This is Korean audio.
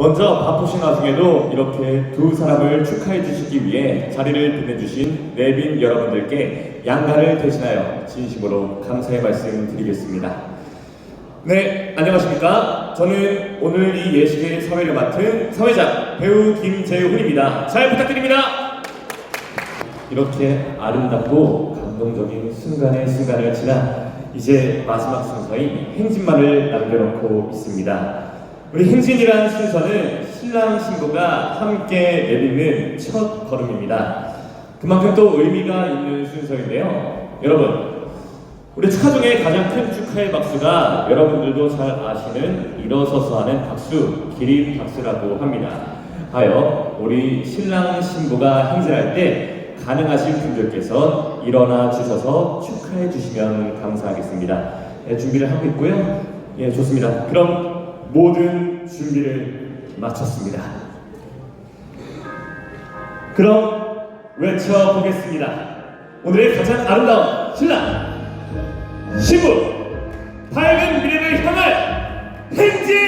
먼저 바쁘신 와중에도 이렇게 두 사람을 축하해 주시기 위해 자리를 빛내주신 내빈 여러분들께 양가를 대신하여 진심으로 감사의 말씀 드리겠습니다. 네, 안녕하십니까. 저는 오늘 이 예식의 사회를 맡은 사회자 배우 김재훈입니다. 잘 부탁드립니다. 이렇게 아름답고 감동적인 순간의 순간을 지나 이제 마지막 순서인 행진만을 남겨놓고 있습니다. 우리 행진이라는 순서는 신랑 신부가 함께 내딛는 첫 걸음입니다. 그만큼 또 의미가 있는 순서인데요. 여러분, 우리 차 중에 가장 큰 축하의 박수가 여러분들도 잘 아시는 일어서서 하는 박수, 기립 박수라고 합니다. 하여 우리 신랑 신부가 행진할 때 가능하신 분들께서 일어나 주셔서 축하해 주시면 감사하겠습니다. 예, 준비를 하고 있고요. 예, 좋습니다. 그럼 모든 준비를 마쳤습니다. 그럼 외쳐보겠습니다. 오늘의 가장 아름다운 신랑 신부 밝은 미래를 향할 펜지!